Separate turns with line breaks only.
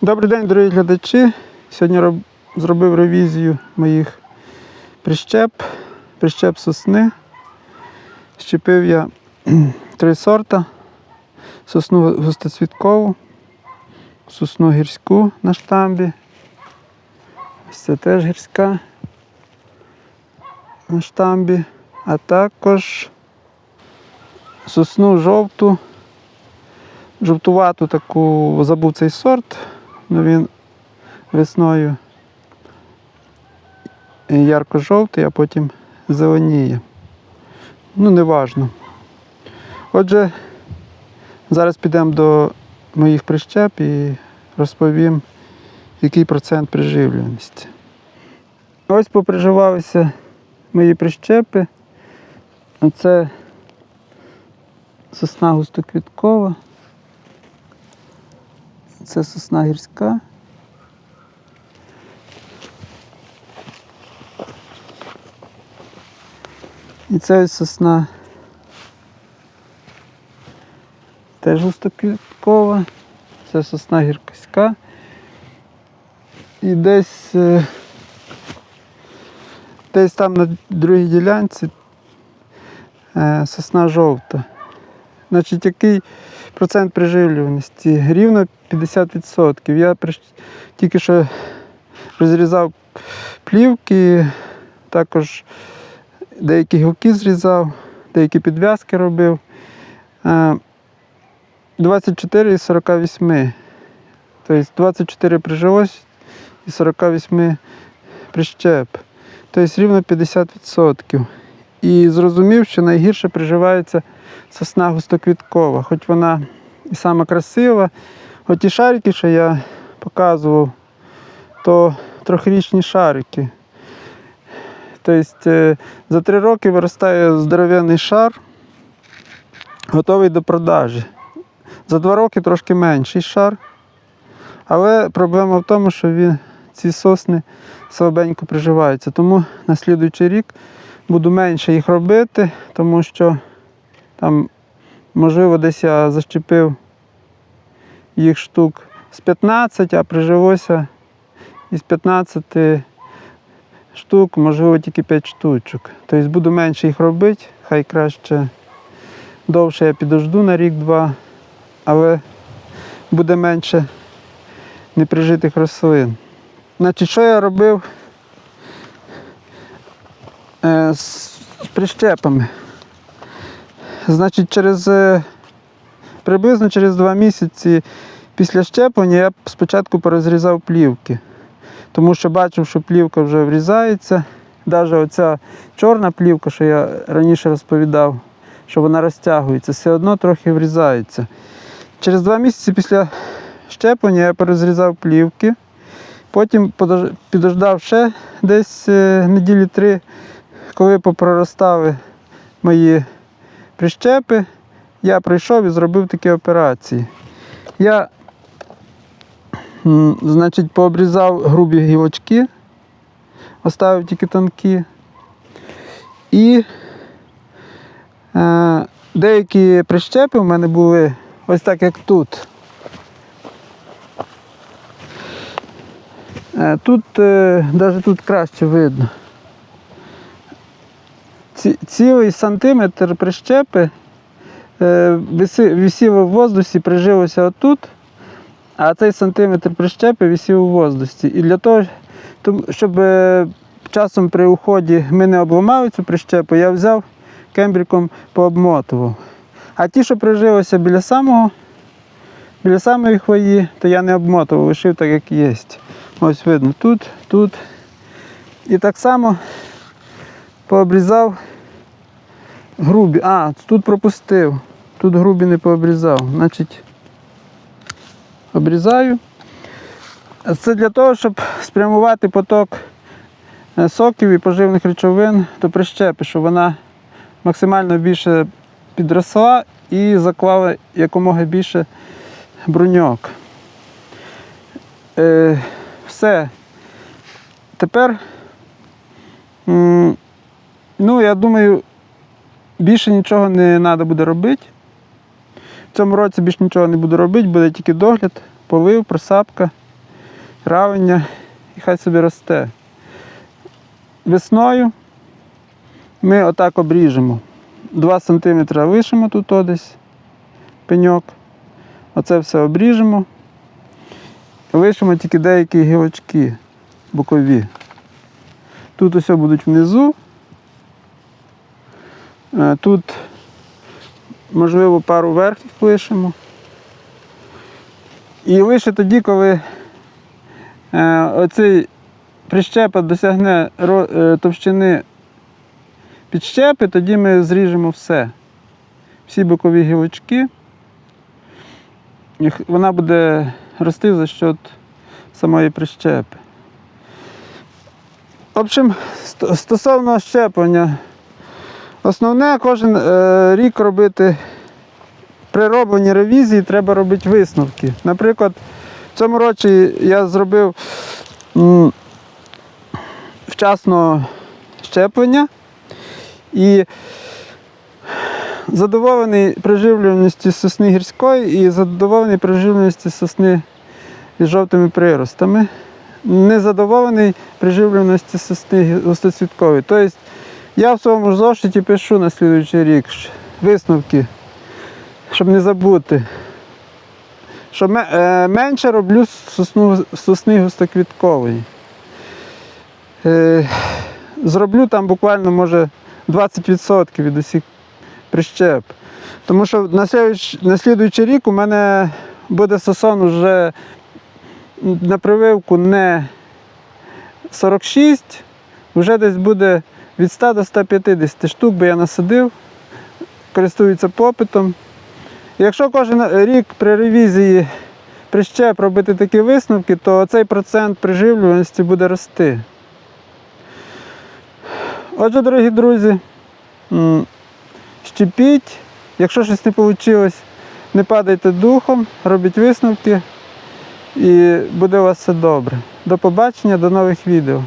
Добрий день, дорогі глядачі. Сьогодні роб- зробив ревізію моїх прищеп, прищеп сосни. Щепив я три сорта: сосну густоцвіткову, сосну гірську на штамбі. Ось це теж гірська на штамбі, а також сосну жовту, жовтувату таку, забув цей сорт, але він весною ярко-жовтий, а потім зеленіє. Ну, неважно. Отже, зараз підемо до моїх прищеп і розповім, який процент приживлюваності. Ось поприживалися мої прищепи. Це сосна густоквіткова. Це сосна гірська. І це ось сосна теж густоквіткова. Це сосна гірська. І десь, е, десь там на другій ділянці е, сосна жовта. Значить, який процент приживлюваності? Рівно 50%. Я тільки що розрізав плівки, також деякі гілки зрізав, деякі підв'язки робив. Е, 24 із 48. Тобто 24 прижилось і 48 прищеп. Тобто рівно 50%. І зрозумів, що найгірше приживається сосна густоквіткова, хоч вона і сама красива. От ті шарики, що я показував, то трьохрічні шарики. Тобто е, за три роки виростає здоров'яний шар, готовий до продажі. За два роки трошки менший шар. Але проблема в тому, що він, ці сосни слабенько приживаються. Тому на слідуючий рік буду менше їх робити, тому що там, можливо, десь я защепив їх штук з 15, а прижилося із 15 штук, можливо, тільки 5 штучок. Тобто буду менше їх робити, хай краще довше я підожду на рік-два, але буде менше неприжитих рослин. Значить, що я робив е, з прищепами? Значить, через е, приблизно через два місяці після щеплення я спочатку порозрізав плівки, тому що бачив, що плівка вже врізається. Навіть оця чорна плівка, що я раніше розповідав, що вона розтягується, все одно трохи врізається. Через два місяці після щеплення я порозрізав плівки, потім підождав ще десь е, неділі три, коли попроростали мої прищепи, я прийшов і зробив такі операції. Я, значить, пообрізав грубі гілочки, оставив тільки тонкі. І е, деякі прищепи в мене були ось так, як тут. Е, Тут навіть тут краще видно. Ці, цілий сантиметр прищепи е, висів у воздусі, прижилося отут, а цей сантиметр прищепи висів у воздусі. І для того, щоб е, часом при уході ми не обламали цю прищепу, я взяв кембриком пообмотував. А ті, що прижилися біля самого, біля самої хвої, то я не обмотував, лишив так, як є. Ось видно, тут, тут. І так само пообрізав грубі. А, тут пропустив. Тут грубі не пообрізав. Значить, обрізаю. Це для того, щоб спрямувати поток е, соків і поживних речовин до прищепи, щоб вона максимально більше підросла і заклала якомога більше бруньок. Е, все. Тепер, ну, я думаю, більше нічого не треба буде робити. В цьому році більше нічого не буду робити, буде тільки догляд, полив, просапка. травення і хай собі росте. Весною ми отак обріжемо. 2 см лишимо тут о десь пеньок. Оце все обріжемо. Лишимо тільки деякі гілочки бокові. Тут ось будуть внизу. Е, Тут, можливо, пару верхніх лишимо. І лише тоді, коли е, оцей прищепа досягне е, товщини підщепи, тоді ми зріжемо все. Всі бокові гілочки. І вона буде рости за счет самої прищепи. В общем, стосовно щеплення, основне кожен е, рік робити при робленні ревізії треба робити висновки. Наприклад, в цьому році я зробив м, вчасно щеплення і задоволений приживленістю сосни гірської і задоволений приживленістю сосни із жовтими приростами. Незадоволений приживленості сосни густоцвіткової. Тобто я в своєму зошиті пишу на слідуючий рік висновки, щоб не забути. Що е, менше роблю сосну, сосни густоквіткової. Е, зроблю там буквально, може, 20% від усіх прищеп. Тому що на на слідуючий рік у мене буде сосон вже на прививку не 46, вже десь буде від 100 до 150 штук, бо я насадив, користуються попитом. Якщо кожен рік при ревізії прищеп робити такі висновки, то цей процент приживлюваності буде рости. Отже, дорогі друзі, щепіть, якщо щось не вийшло, не падайте духом, робіть висновки і буде у вас все добре. До побачення, до нових відео.